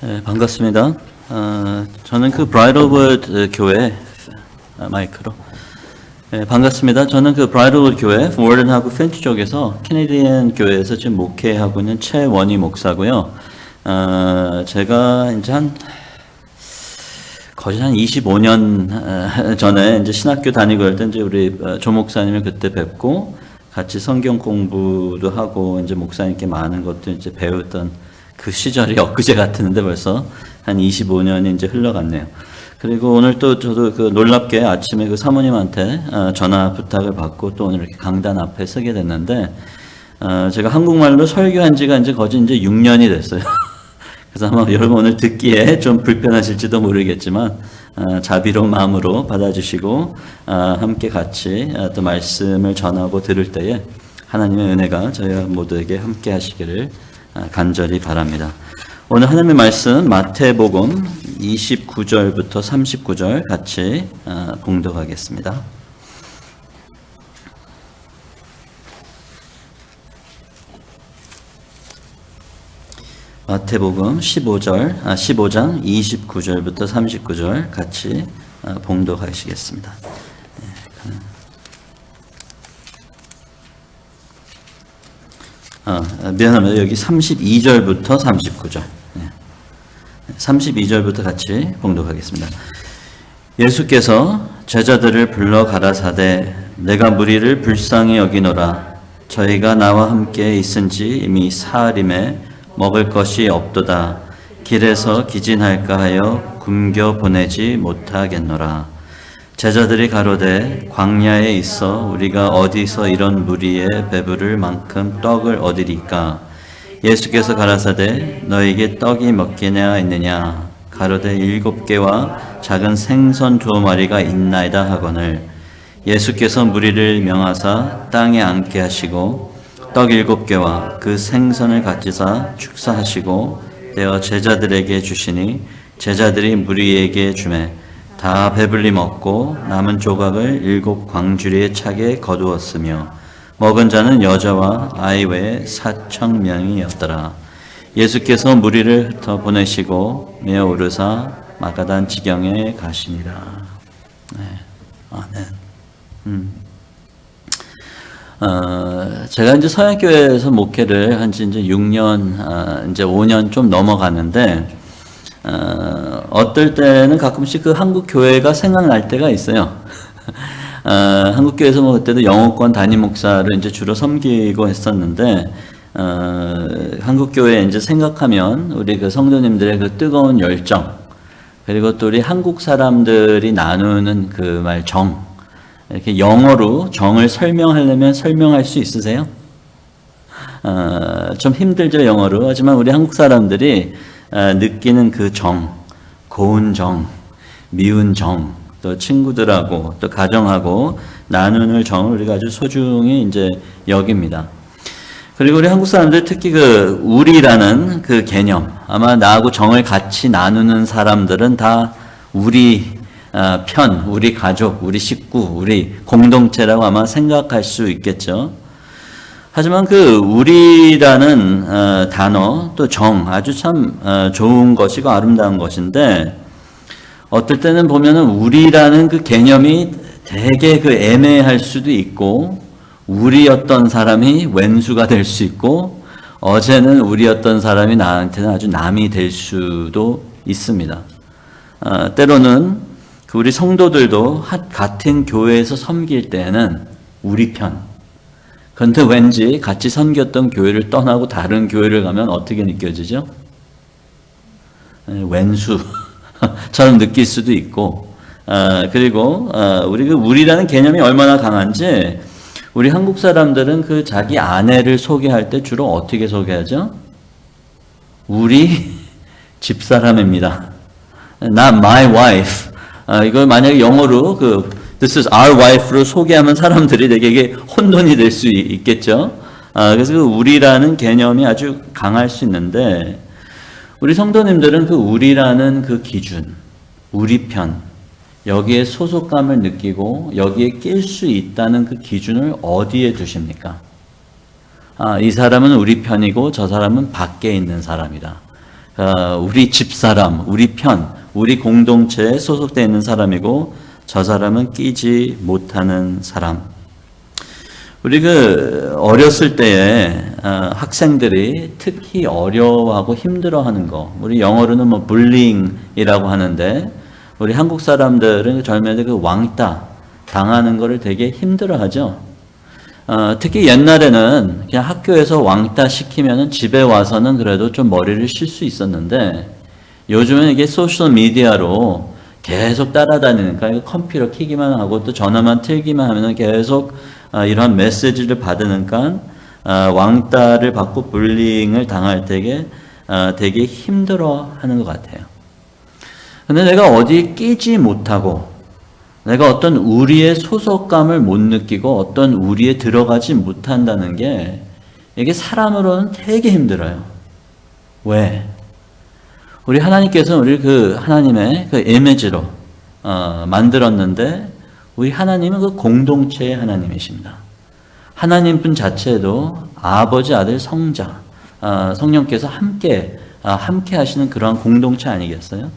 네, 반갑습니다. 어, 저는 그 브라이더wood 교회 아, 마이크로. 네, 반갑습니다. 저는 그 브라이더wood 교회 워든하고 펜치 쪽에서 캐네디언 교회에서 지금 목회하고 있는 최원희 목사고요. 어, 제가 이제 한 거의 한 25년 전에 이제 신학교 다니고 할 때 이제 우리 어, 조 목사님을 그때 뵙고 같이 성경 공부도 하고 이제 목사님께 많은 것도 이제 배웠던 그 시절이 엊그제 같은데 벌써 한 25년이 이제 흘러갔네요. 그리고 오늘 또 저도 그 놀랍게 아침에 그 사모님한테 어, 전화 부탁을 받고 또 오늘 이렇게 강단 앞에 서게 됐는데 어, 제가 한국말로 설교한 지가 이제 거의 이제 6년이 됐어요. 그래서 아마 여러분 오늘 듣기에 좀 불편하실지도 모르겠지만 어, 자비로운 마음으로 받아주시고 어, 함께 같이 어, 또 말씀을 전하고 들을 때에 하나님의 은혜가 저희 모두에게 함께 하시기를 어, 간절히 바랍니다. 오늘 하나님의 말씀 마태복음 29절부터 39절 같이 어, 봉독하겠습니다. 마태복음 15절, 아, 15장 29절부터 39절 같이 아, 봉독하시겠습니다. 아, 미안합니다. 여기 32절부터 39절. 32절부터 같이 봉독하겠습니다. 예수께서 제자들을 불러 가라사대 내가 무리를 불쌍히 여기노라 저희가 나와 함께 있은지 이미 사흘임에 먹을 것이 없도다. 길에서 기진할까 하여 굶겨 보내지 못하겠노라. 제자들이 가로되 광야에 있어 우리가 어디서 이런 무리에 배부를 만큼 떡을 얻으리까? 예수께서 가라사대 너에게 떡이 몇 개냐 있느냐? 가로되 일곱 개와 작은 생선 두 마리가 있나이다 하거늘 예수께서 무리를 명하사 땅에 앉게 하시고 떡 일곱 개와 그 생선을 가지사 축사하시고 떼어 제자들에게 주시니 제자들이 무리에게 주매 다 배불리 먹고 남은 조각을 일곱 광주리에 차게 거두었으며 먹은 자는 여자와 아이 외에 사천 명이었더라. 예수께서 무리를 흩어 보내시고 메어 오르사 마가단 지경에 가시니라. 네. 아멘. 음. 어, 제가 이제 서양교회에서 목회를 한 지 이제 6년, 어, 이제 5년 좀 넘어가는데, 어, 어떨 때는 가끔씩 그 한국 교회가 생각날 때가 있어요. 어, 한국 교회에서 뭐 그때도 영어권 담임 목사를 이제 주로 섬기고 했었는데, 어, 한국 교회 이제 생각하면 우리 그 성도님들의 그 뜨거운 열정, 그리고 또 우리 한국 사람들이 나누는 그 말 정, 이렇게 영어로 정을 설명하려면 설명할 수 있으세요? 어, 좀 힘들죠, 영어로. 하지만 우리 한국 사람들이 어, 느끼는 그 정, 고운 정, 미운 정, 또 친구들하고 또 가정하고 나누는 정을 우리가 아주 소중히 이제 여깁니다. 그리고 우리 한국 사람들 특히 그 우리라는 그 개념, 아마 나하고 정을 같이 나누는 사람들은 다 우리 어, 편, 우리 가족, 우리 식구, 우리 공동체라고 아마 생각할 수 있겠죠. 하지만 그 우리라는 어, 단어 또 정 아주 참 어, 좋은 것이고 아름다운 것인데 어떨 때는 보면은 우리라는 그 개념이 되게 그 애매할 수도 있고 우리였던 사람이 왼수가 될 수 있고 어제는 우리였던 사람이 나한테는 아주 남이 될 수도 있습니다. 어, 때로는 그 우리 성도들도 같은 교회에서 섬길 때는 우리 편. 그런데 왠지 같이 섬겼던 교회를 떠나고 다른 교회를 가면 어떻게 느껴지죠? 왼수처럼 느낄 수도 있고, 어, 그리고 어, 우리 그 우리라는 개념이 얼마나 강한지 우리 한국 사람들은 그 자기 아내를 소개할 때 주로 어떻게 소개하죠? 우리 집사람입니다. Not my wife. 아, 이걸 만약에 영어로 그 This is our wife로 소개하면 사람들이 되게 혼돈이 될 수 있겠죠. 아, 그래서 그 우리라는 개념이 아주 강할 수 있는데 우리 성도님들은 그 우리라는 그 기준, 우리 편 여기에 소속감을 느끼고 여기에 낄 수 있다는 그 기준을 어디에 두십니까? 아, 이 사람은 우리 편이고 저 사람은 밖에 있는 사람이다. 어, 우리 집 사람, 우리 편, 우리 공동체에 소속되어 있는 사람이고 저 사람은 끼지 못하는 사람. 우리 그 어렸을 때에 어, 학생들이 특히 어려워하고 힘들어하는 거, 우리 영어로는 뭐 불링이라고 하는데 우리 한국 사람들은 젊은이들 그 왕따 당하는 거를 되게 힘들어하죠. 어, 특히 옛날에는 그냥 학교에서 왕따 시키면은 집에 와서는 그래도 좀 머리를 쉴 수 있었는데 요즘은 이게 소셜 미디어로 계속 따라다니니까 이거 컴퓨터 키기만 하고 또 전화만 틀기만 하면은 계속 어, 이런 메시지를 받으니까 어, 왕따를 받고 불링을 당할 때에 어, 되게 힘들어 하는 것 같아요. 근데 내가 어디 끼지 못하고 내가 어떤 우리의 소속감을 못 느끼고 어떤 우리에 들어가지 못한다는 게 이게 사람으로는 되게 힘들어요. 왜? 우리 하나님께서 우리 그 하나님의 그 이미지로 어, 만들었는데 우리 하나님은 그 공동체의 하나님이십니다. 하나님분 자체도 아버지, 아들, 성자, 어, 성령께서 함께 아, 함께 하시는 그러한 공동체 아니겠어요?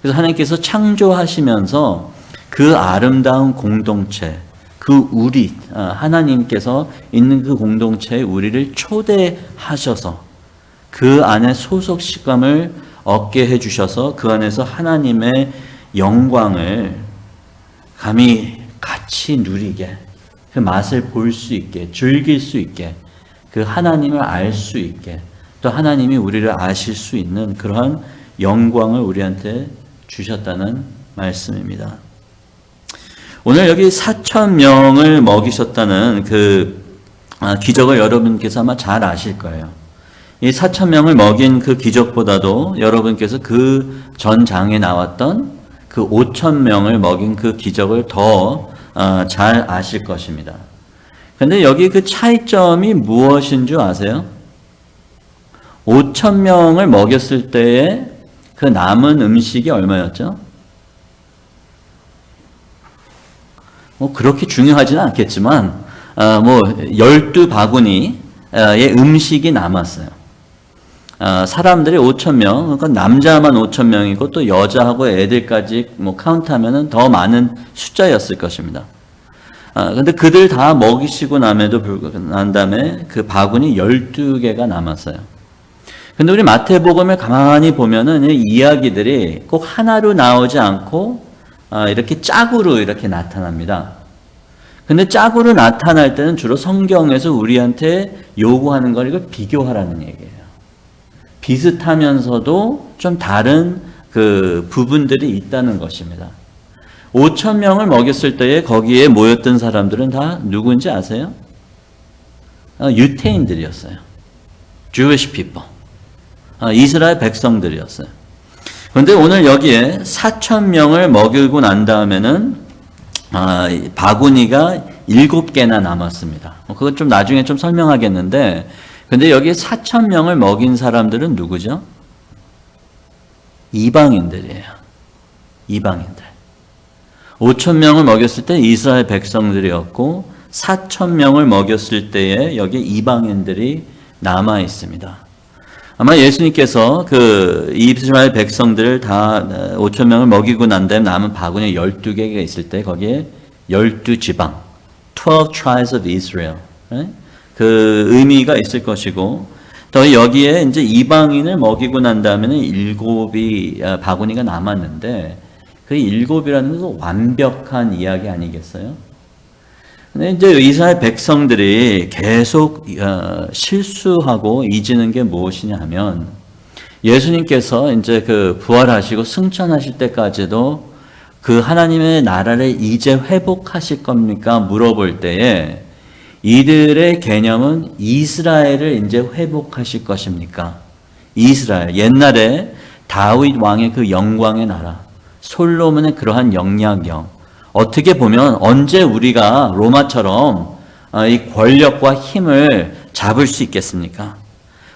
그래서 하나님께서 창조하시면서 그 아름다운 공동체, 그 우리, 아, 하나님께서 있는 그 공동체에 우리를 초대하셔서 그 안에 소속 시감을 얻게 해주셔서 그 안에서 하나님의 영광을 감히 같이 누리게, 그 맛을 볼 수 있게, 즐길 수 있게, 그 하나님을 알 수 있게, 또 하나님이 우리를 아실 수 있는 그러한 영광을 우리한테 주셨다는 말씀입니다. 오늘 여기 4천 명을 먹이셨다는 그 아, 기적을 여러분께서 아마 잘 아실 거예요. 이 4천 명을 먹인 그 기적보다도 여러분께서 그 전 장에 나왔던 그 5천 명을 먹인 그 기적을 더잘 어, 아실 것입니다. 근데 여기 그 차이점이 무엇인 줄 아세요? 5천 명을 먹였을 때에 그 남은 음식이 얼마였죠? 뭐 그렇게 중요하지는 않겠지만 어, 뭐 열두 바구니의 음식이 남았어요. 어, 사람들이 5천 명, 그러니까 남자만 5천 명이고 또 여자하고 애들까지 뭐 카운트하면은 더 많은 숫자였을 것입니다. 아, 근데 그들 다 먹이시고 남에도 불구하고 난 다음에 그 바구니 12개가 남았어요. 근데 우리 마태복음을 가만히 보면은 이 이야기들이 꼭 하나로 나오지 않고 아, 이렇게 짝으로 이렇게 나타납니다. 근데 짝으로 나타날 때는 주로 성경에서 우리한테 요구하는 걸 이걸 비교하라는 얘기예요. 비슷하면서도 좀 다른 그 부분들이 있다는 것입니다. 5천 명을 먹였을 때에 거기에 모였던 사람들은 다 누군지 아세요? 아, 유태인들이었어요. Jewish people. 아, 이스라엘 백성들이었어요. 그런데 오늘 여기에 4천 명을 먹이고 난 다음에는 아, 바구니가 일곱 개나 남았습니다. 뭐 그건 좀 나중에 좀 설명하겠는데, 근데 여기 4천 명을 먹인 사람들은 누구죠? 이방인들이에요. 이방인들. 5천 명을 먹였을 때 이스라엘 백성들이었고 4천 명을 먹였을 때에 여기 이방인들이 남아 있습니다. 아마 예수님께서 그 이스라엘 백성들을 다 5천 명을 먹이고 난 다음에 남은 바구니 12개가 있을 때 거기에 12 지방, 12 tribes of Israel. 그 의미가 있을 것이고 또 여기에 이제 이방인을 먹이고 난 다음에는 일곱이 아, 바구니가 남았는데 그 일곱이라는 것은 완벽한 이야기 아니겠어요? 근데 이제 이스라엘 백성들이 계속 어, 실수하고 잊는 게 무엇이냐 하면 예수님께서 이제 그 부활하시고 승천하실 때까지도 그 하나님의 나라를 이제 회복하실 겁니까? 물어볼 때에 이들의 개념은 이스라엘을 이제 회복하실 것입니까? 이스라엘. 옛날에 다윗 왕의 그 영광의 나라, 솔로몬의 그러한 영향력, 어떻게 보면 언제 우리가 로마처럼 어, 이 권력과 힘을 잡을 수 있겠습니까?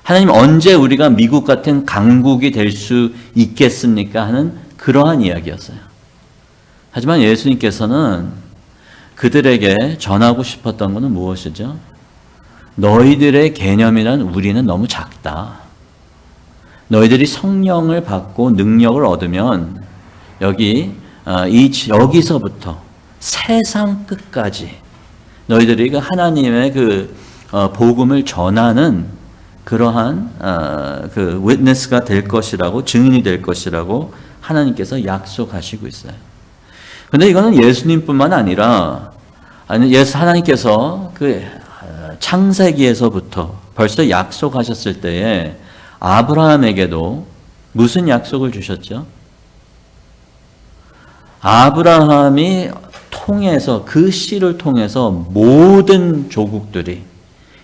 하나님 언제 우리가 미국 같은 강국이 될 수 있겠습니까? 하는 그러한 이야기였어요. 하지만 예수님께서는 그들에게 전하고 싶었던 것은 무엇이죠? 너희들의 개념이란 우리는 너무 작다. 너희들이 성령을 받고 능력을 얻으면 여기 어, 이 지- 여기서부터 세상 끝까지 너희들이 그 하나님의 그 어, 복음을 전하는 그러한 어, 그 윗네스가 될 것이라고 증인이 될 것이라고 하나님께서 약속하시고 있어요. 근데 이거는 예수님뿐만 아니라 아니 예수 하나님께서 그 어, 창세기에서부터 벌써 약속하셨을 때에 아브라함에게도 무슨 약속을 주셨죠? 아브라함이 통해서 그 씨를 통해서 모든 조국들이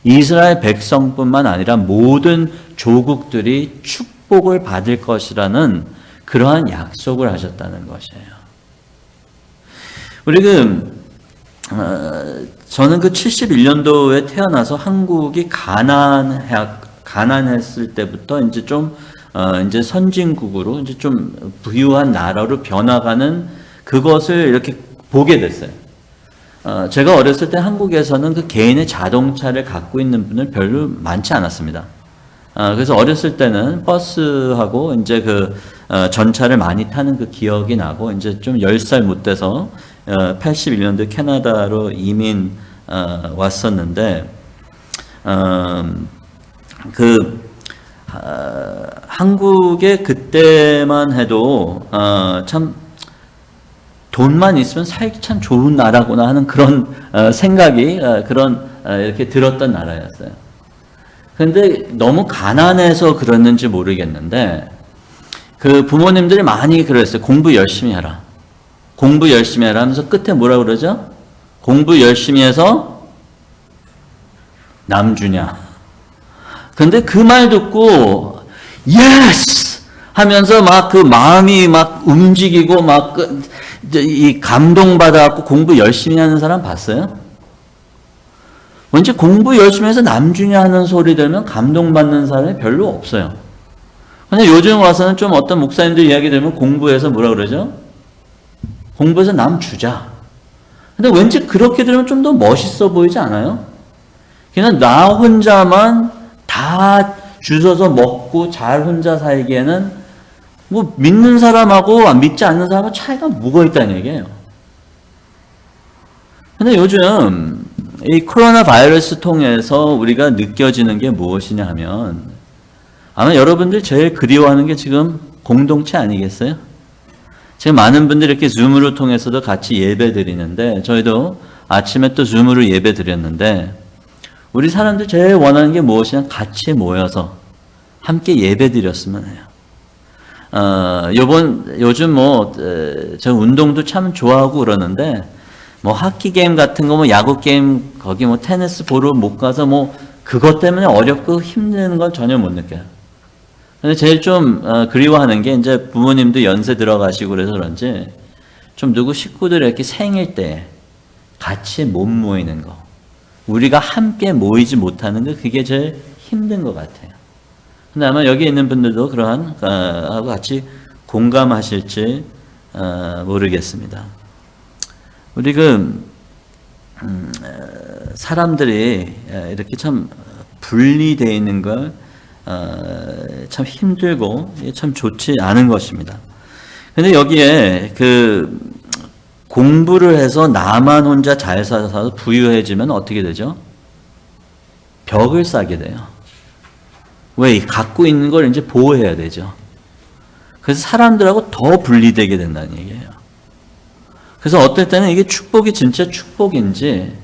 이스라엘 백성뿐만 아니라 모든 조국들이 축복을 받을 것이라는 그러한 약속을 하셨다는 것이에요. 우리 그 어, 저는 그 71년도에 태어나서 한국이 가난해 가난했을 때부터 이제 좀 어, 이제 선진국으로 이제 좀 부유한 나라로 변화가는 그것을 이렇게 보게 됐어요. 어, 제가 어렸을 때 한국에서는 그 개인의 자동차를 갖고 있는 분은 별로 많지 않았습니다. 어, 그래서 어렸을 때는 버스하고 이제 그 어, 전차를 많이 타는 그 기억이 나고 이제 좀 10살 못 돼서 어, 81년도 캐나다로 이민 어, 왔었는데 어, 그 어, 한국에 그때만 해도 어, 참 돈만 있으면 살기 참 좋은 나라구나 하는 그런 어, 생각이 어, 그런 어, 이렇게 들었던 나라였어요. 근데 너무 가난해서 그랬는지 모르겠는데 그 부모님들이 많이 그랬어요. 공부 열심히 해라. 공부 열심히 해라 하면서 끝에 뭐라 그러죠? 공부 열심히 해서 남주냐. 근데 그 말 듣고 예스 하면서 막 그 마음이 막 움직이고 막 이 감동받아갖고 공부 열심히 하는 사람 봤어요? 왠지 공부 열심히 해서 남주냐 하는 소리 들으면 감동받는 사람이 별로 없어요. 근데 요즘 와서는 좀 어떤 목사님들 이야기 들으면 공부해서 뭐라 그러죠? 공부해서 남 주자. 근데 왠지 그렇게 들으면 좀 더 멋있어 보이지 않아요? 그냥 나 혼자만 다 주워서 먹고 잘 혼자 살기에는 뭐 믿는 사람하고 믿지 않는 사람하고 차이가 뭐가 있다는 얘기예요. 근데 요즘 이 코로나 바이러스 통해서 우리가 느껴지는 게 무엇이냐 하면 아마 여러분들 제일 그리워하는 게 지금 공동체 아니겠어요? 지금 많은 분들이 이렇게 줌으로 통해서도 같이 예배 드리는데 저희도 아침에 또 줌으로 예배 드렸는데 우리 사람들 제일 원하는 게 무엇이냐 같이 모여서 함께 예배 드렸으면 해요. 어, 요번 요즘 뭐저 운동도 참 좋아하고 그러는데 뭐 하키 게임 같은 거 뭐 야구 게임 거기 뭐 테니스 보러 못 가서 뭐 그것 때문에 어렵고 힘드는 걸 전혀 못 느껴요. 근데 제일 좀 어, 그리워하는 게 이제 부모님도 연세 들어가시고 그래서 그런지 좀 누구 식구들 이렇게 생일 때 같이 못 모이는 거. 우리가 함께 모이지 못하는 게 그게 제일 힘든 것 같아요. 근데 아마 여기 있는 분들도 그러한 어, 하고 같이 공감하실지 어, 모르겠습니다. 우리 그 음, 어, 사람들이 이렇게 참 분리되어 있는 걸 참 힘들고 참 좋지 않은 것입니다. 근데 여기에 그 공부를 해서 나만 혼자 잘 살아서 부유해지면 어떻게 되죠? 벽을 쌓게 돼요. 왜? 갖고 있는 걸 이제 보호해야 되죠. 그래서 사람들하고 더 분리되게 된다는 얘기예요. 그래서 어떨 때는 이게 축복이 진짜 축복인지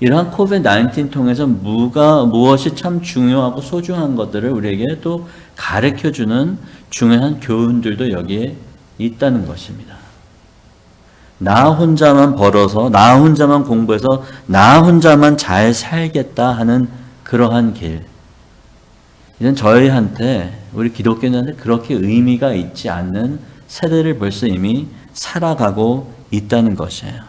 이러한 코비드 19 통해서 무가 무엇이 참 중요하고 소중한 것들을 우리에게 또 가르쳐 주는 중요한 교훈들도 여기에 있다는 것입니다. 나 혼자만 벌어서 나 혼자만 공부해서 나 혼자만 잘 살겠다 하는 그러한 길. 이는 저희한테 우리 기독교인한테 그렇게 의미가 있지 않는 세대를 벌써 이미 살아가고 있다는 것이에요.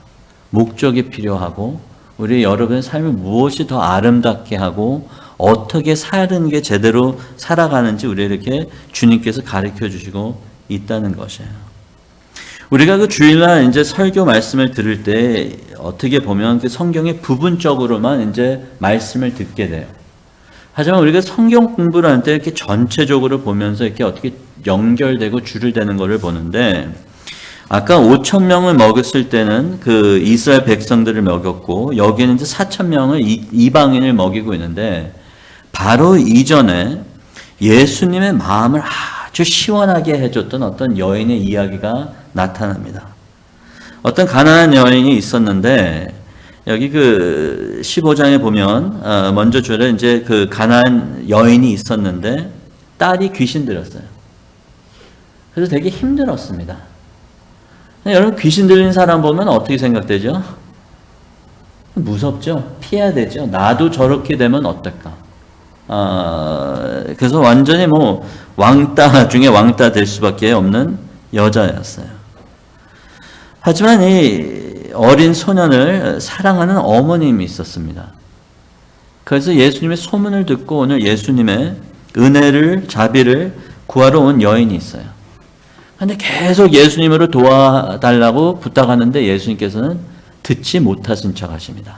목적이 필요하고 우리 여러분의 삶을 무엇이 더 아름답게 하고 어떻게 사는 게 제대로 살아가는지 우리 이렇게 주님께서 가르쳐 주시고 있다는 것이에요. 우리가 그 주일날 이제 설교 말씀을 들을 때 어떻게 보면 그 성경의 부분적으로만 이제 말씀을 듣게 돼요. 하지만 우리가 성경 공부를 할 때 이렇게 전체적으로 보면서 이렇게 어떻게 연결되고 줄을 대는 것을 보는데 아까 5천 명을 먹였을 때는 그 이스라엘 백성들을 먹였고 여기는 이제 4천 명을 이- 이방인을 먹이고 있는데 바로 이전에 예수님의 마음을 아주 시원하게 해줬던 어떤 여인의 이야기가 나타납니다. 어떤 가난한 여인이 있었는데 여기 그 15장에 보면 어, 먼저 줄에 이제 그 가난한 여인이 있었는데 딸이 귀신 들었어요. 그래서 되게 힘들었습니다. 여러분 귀신 들린 사람 보면 어떻게 생각되죠? 무섭죠. 피해야 되죠. 나도 저렇게 되면 어떨까? 아, 그래서 완전히 뭐 왕따 중에 왕따 될 수밖에 없는 여자였어요. 하지만 이 어린 소년을 사랑하는 어머님이 있었습니다. 그래서 예수님의 소문을 듣고 오늘 예수님의 은혜를 자비를 구하러 온 여인이 있어요. 근데 계속 예수님으로 도와달라고 부탁하는데 예수님께서는 듣지 못하신 척 하십니다.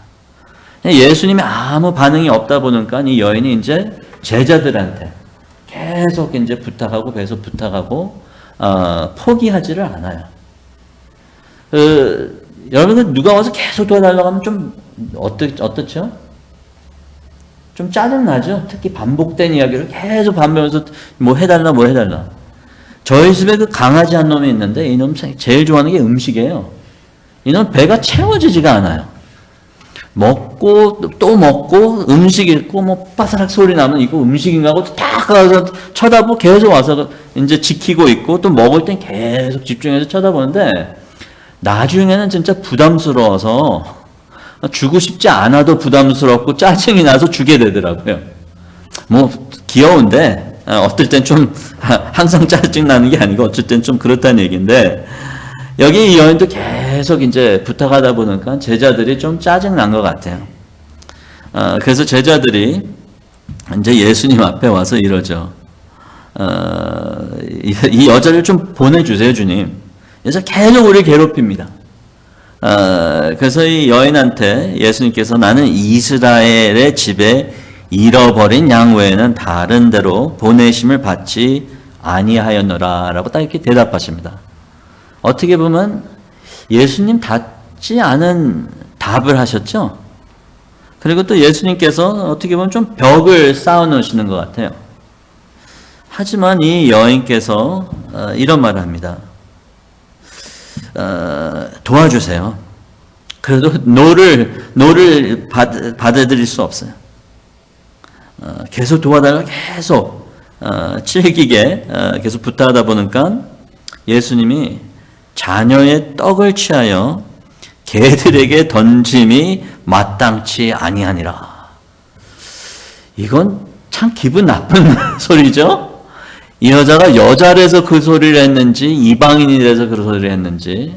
예수님이 아무 반응이 없다 보니까 이 여인이 이제 제자들한테 계속 이제 부탁하고 계속 부탁하고 어, 포기하지를 않아요. 그, 여러분들 누가 와서 계속 도와달라고 하면 좀 어떻, 어떻죠? 좀 짜증나죠? 특히 반복된 이야기를 계속 반복하면서 뭐 해달라 뭐 해달라. 저희 집에 그 강아지 한 놈이 있는데 이놈 제일 좋아하는 게 음식이에요. 이놈 배가 채워지지가 않아요. 먹고 또 먹고 음식 읽고 뭐 바사락 소리 나면 이거 음식인가 하고 딱 가서 쳐다보고 계속 와서 이제 지키고 있고 또 먹을 땐 계속 집중해서 쳐다보는데 나중에는 진짜 부담스러워서 주고 싶지 않아도 부담스럽고 짜증이 나서 주게 되더라고요. 뭐 귀여운데 어떨 땐 좀 항상 짜증 나는 게 아니고 어쩔 땐 좀 그렇다는 얘기인데 여기 이 여인도 계속 이제 부탁하다 보니까 제자들이 좀 짜증 난 것 같아요. 어, 그래서 제자들이 이제 예수님 앞에 와서 이러죠. 어, 이, 이 여자를 좀 보내주세요, 주님. 여자 계속 우리 괴롭힙니다. 어, 그래서 이 여인한테 예수님께서 나는 이스라엘의 집에 잃어버린 양 외에는 다른 데로 보내심을 받지 아니하였노라 라고 딱 이렇게 대답하십니다. 어떻게 보면 예수님 닿지 않은 답을 하셨죠. 그리고 또 예수님께서 어떻게 보면 좀 벽을 쌓아 놓으시는 것 같아요. 하지만 이 여인께서 어, 이런 말을 합니다. 어, 도와주세요. 그래도 노를 노를 받, 받아들일 수 없어요. 어, 계속 도와달라 계속 어, 찔기게 어, 계속 부탁하다 보니까 예수님이 자녀의 떡을 취하여 개들에게 던짐이 마땅치 아니하니라. 이건 참 기분 나쁜 소리죠. 이 여자가 여자라서 그 소리를 했는지 이방인이라서 그 소리를 했는지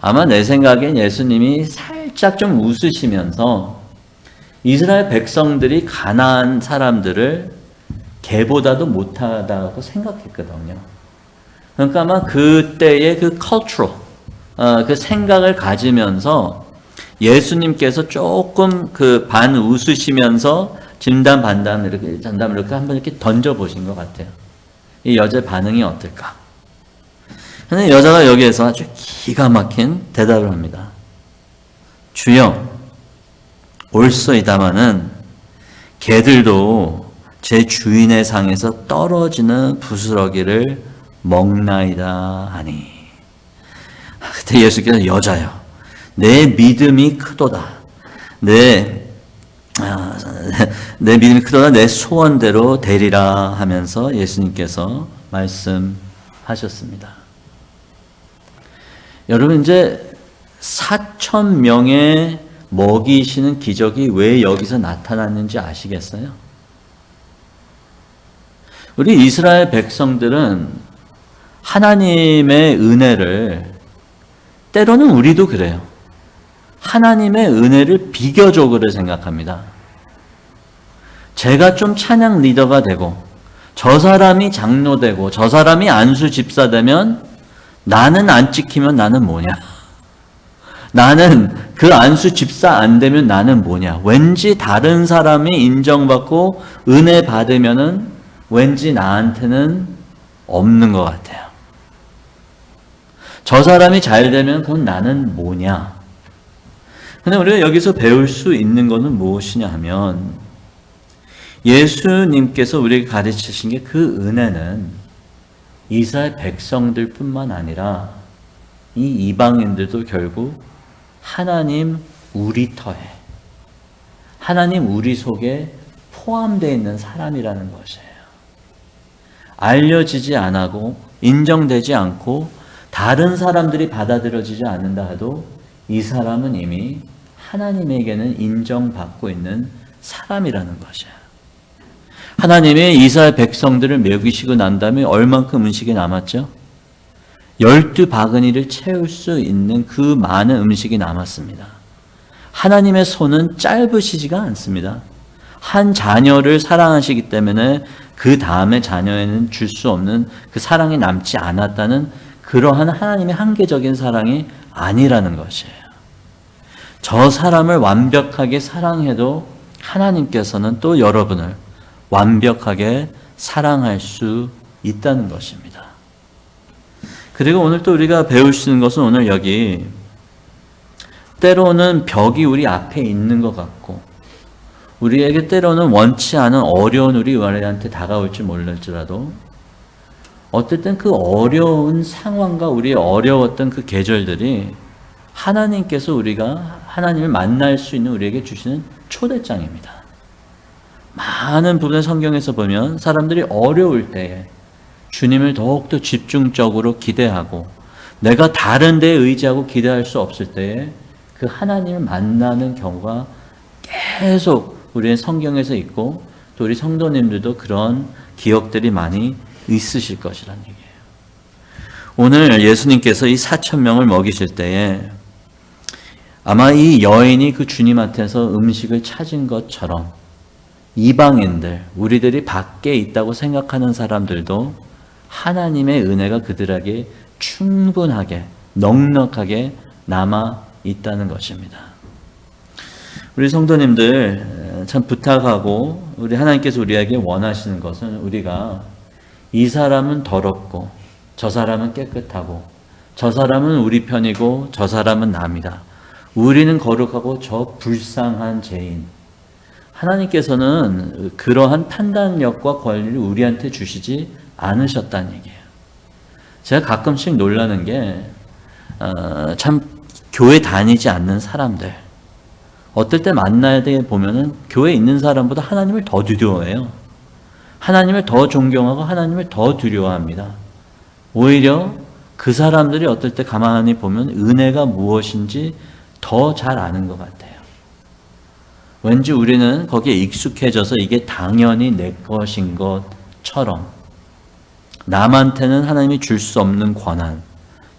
아마 내 생각엔 예수님이 살짝 좀 웃으시면서 이스라엘 백성들이 가난한 사람들을 개보다도 못하다고 생각했거든요. 그러니까 아마 그때의 그 cultural, 어, 그 생각을 가지면서 예수님께서 조금 그 반 웃으시면서 진담 반담 이렇게 잔담 이렇게 한번 이렇게 던져 보신 것 같아요. 이 여자의 반응이 어떨까? 근데 여자가 여기에서 아주 기가 막힌 대답을 합니다. 주여, 옳소이다마는 개들도 제 주인의 상에서 떨어지는 부스러기를 먹나이다 하니. 그때 예수께서 여자여, 내 믿음이 크도다. 내, 아, 내 믿음이 크도다. 내 소원대로 되리라 하면서 예수님께서 말씀하셨습니다. 여러분, 이제 4천 명의 먹이시는 기적이 왜 여기서 나타났는지 아시겠어요? 우리 이스라엘 백성들은 하나님의 은혜를 때로는 우리도 그래요. 하나님의 은혜를 비교적으로 생각합니다. 제가 좀 찬양 리더가 되고 저 사람이 장로 되고 저 사람이 안수 집사 되면 나는 안 찍히면 나는 뭐냐? 나는 그 안수 집사 안 되면 나는 뭐냐? 왠지 다른 사람이 인정받고 은혜 받으면은 왠지 나한테는 없는 것 같아요. 저 사람이 잘 되면 그건 나는 뭐냐? 근데 우리가 여기서 배울 수 있는 것은 무엇이냐 하면 예수님께서 우리에게 가르치신 게 그 은혜는 이스라엘 백성들 뿐만 아니라 이 이방인들도 결국 하나님 우리 터에 하나님 우리 속에 포함되어 있는 사람이라는 것이에요. 알려지지 않고 인정되지 않고 다른 사람들이 받아들여지지 않는다 해도 이 사람은 이미 하나님에게는 인정받고 있는 사람이라는 것이에요. 하나님의 이스라엘 백성들을 먹이시고 난 다음에 얼만큼 음식이 남았죠? 열두 바구니를 채울 수 있는 그 많은 음식이 남았습니다. 하나님의 손은 짧으시지가 않습니다. 한 자녀를 사랑하시기 때문에 그 다음에 자녀에는 줄 수 없는 그 사랑이 남지 않았다는 그러한 하나님의 한계적인 사랑이 아니라는 것이에요. 저 사람을 완벽하게 사랑해도 하나님께서는 또 여러분을 완벽하게 사랑할 수 있다는 것입니다. 그리고 오늘 또 우리가 배울 수 있는 것은 오늘 여기 때로는 벽이 우리 앞에 있는 것 같고 우리에게 때로는 원치 않은 어려운 우리 우리한테 다가올지 몰랄지라도 어쨌든 그 어려운 상황과 우리의 어려웠던 그 계절들이 하나님께서 우리가 하나님을 만날 수 있는 우리에게 주시는 초대장입니다. 많은 부분의 성경에서 보면 사람들이 어려울 때에 주님을 더욱더 집중적으로 기대하고 내가 다른 데에 의지하고 기대할 수 없을 때에 그 하나님을 만나는 경우가 계속 우리의 성경에서 있고 또 우리 성도님들도 그런 기억들이 많이 있으실 것이라는 얘기예요. 오늘 예수님께서 이 4천 명을 먹이실 때에 아마 이 여인이 그 주님한테서 음식을 찾은 것처럼 이방인들, 우리들이 밖에 있다고 생각하는 사람들도 하나님의 은혜가 그들에게 충분하게, 넉넉하게 남아 있다는 것입니다. 우리 성도님들 참 부탁하고 우리 하나님께서 우리에게 원하시는 것은 우리가 이 사람은 더럽고 저 사람은 깨끗하고 저 사람은 우리 편이고 저 사람은 남이다. 우리는 거룩하고 저 불쌍한 죄인. 하나님께서는 그러한 판단력과 권리를 우리한테 주시지 않으셨다는 얘기예요. 제가 가끔씩 놀라는 게, 어, 참, 교회 다니지 않는 사람들. 어떨 때 만나야 돼 보면은 교회 있는 사람보다 하나님을 더 두려워해요. 하나님을 더 존경하고 하나님을 더 두려워합니다. 오히려 그 사람들이 어떨 때 가만히 보면 은혜가 무엇인지 더 잘 아는 것 같아요. 왠지 우리는 거기에 익숙해져서 이게 당연히 내 것인 것처럼 남한테는 하나님이 줄 수 없는 권한,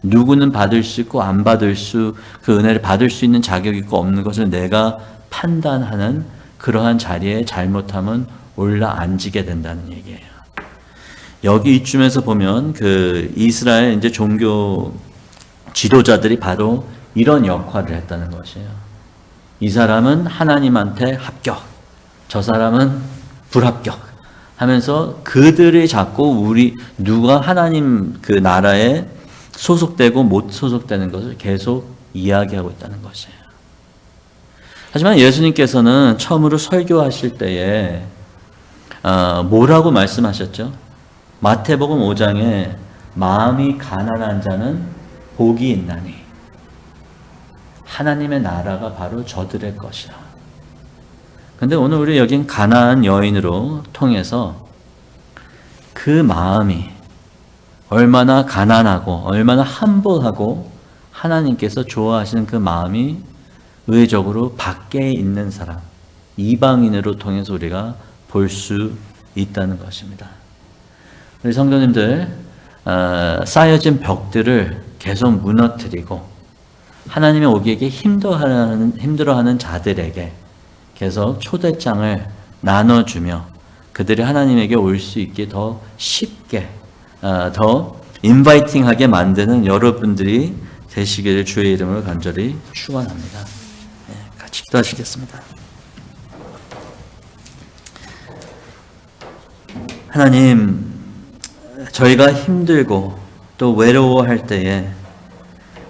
누구는 받을 수 있고 안 받을 수, 그 은혜를 받을 수 있는 자격이 있고 없는 것을 내가 판단하는 그러한 자리에 잘못하면 올라 앉게 된다는 얘기예요. 여기 이쯤에서 보면 그 이스라엘 이제 종교 지도자들이 바로 이런 역할을 했다는 것이에요. 이 사람은 하나님한테 합격, 저 사람은 불합격 하면서 그들이 자꾸 우리 누가 하나님 그 나라에 소속되고 못 소속되는 것을 계속 이야기하고 있다는 것이에요. 하지만 예수님께서는 처음으로 설교하실 때에 어, 뭐라고 말씀하셨죠? 마태복음 5장에 마음이 가난한 자는 복이 있나니 하나님의 나라가 바로 저들의 것이라. 근데 오늘 우리 여긴 가난한 여인으로 통해서 그 마음이 얼마나 가난하고 얼마나 함부하고 하나님께서 좋아하시는 그 마음이 의외적으로 밖에 있는 사람, 이방인으로 통해서 우리가 볼 수 있다는 것입니다. 우리 성도님들 어, 쌓여진 벽들을 계속 무너뜨리고 하나님의 오기에게 힘들어하는, 힘들어하는 자들에게 계속 초대장을 나눠주며 그들이 하나님에게 올 수 있게 더 쉽게 어, 더 인바이팅하게 만드는 여러분들이 되시기를 주의 이름으로 간절히 축원합니다. 네, 같이 기도하시겠습니다. 하나님, 저희가 힘들고 또 외로워할 때에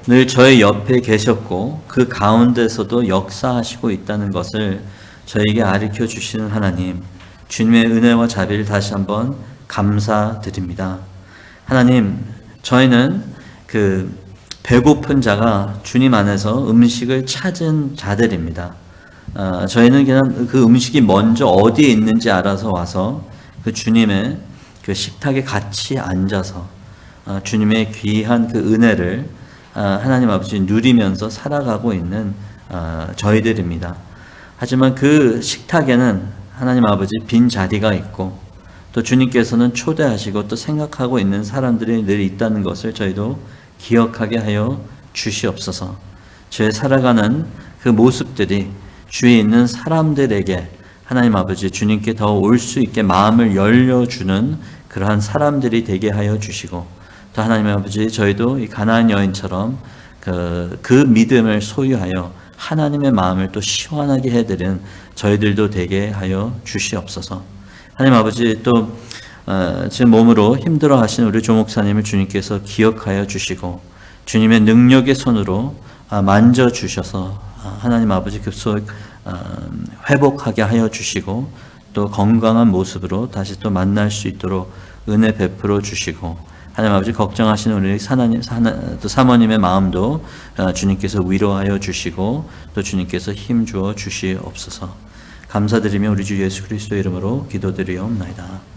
늘 저의 옆에 계셨고 그 가운데서도 역사하시고 있다는 것을 저에게 가르쳐 주시는 하나님, 주님의 은혜와 자비를 다시 한번 감사드립니다. 하나님, 저희는 그 배고픈 자가 주님 안에서 음식을 찾은 자들입니다. 어, 저희는 그냥 그 음식이 먼저 어디에 있는지 알아서 와서 그 주님의 그 식탁에 같이 앉아서 어, 주님의 귀한 그 은혜를 어, 하나님 아버지 누리면서 살아가고 있는 어, 저희들입니다. 하지만 그 식탁에는 하나님 아버지 빈 자리가 있고 또 주님께서는 초대하시고 또 생각하고 있는 사람들이 늘 있다는 것을 저희도 기억하게 하여 주시옵소서. 저의 살아가는 그 모습들이 주위에 있는 사람들에게 하나님 아버지 주님께 더 올 수 있게 마음을 열려주는 그러한 사람들이 되게 하여 주시고 또 하나님 아버지 저희도 이 가나안 여인처럼 그, 그 믿음을 소유하여 하나님의 마음을 또 시원하게 해드리는 저희들도 되게 하여 주시옵소서. 하나님 아버지 또 어, 지금 몸으로 힘들어 하신 우리 조목사님을 주님께서 기억하여 주시고 주님의 능력의 손으로 아, 만져 주셔서 아, 하나님 아버지 급속 어, 회복하게 하여 주시고 또 건강한 모습으로 다시 또 만날 수 있도록 은혜 베풀어 주시고 하나님 아버지 걱정하시는 우리 사나님, 사나, 또 사모님의 마음도 어, 주님께서 위로하여 주시고 또 주님께서 힘 주어 주시옵소서 감사드리며 우리 주 예수 그리스도 이름으로 기도드리옵나이다.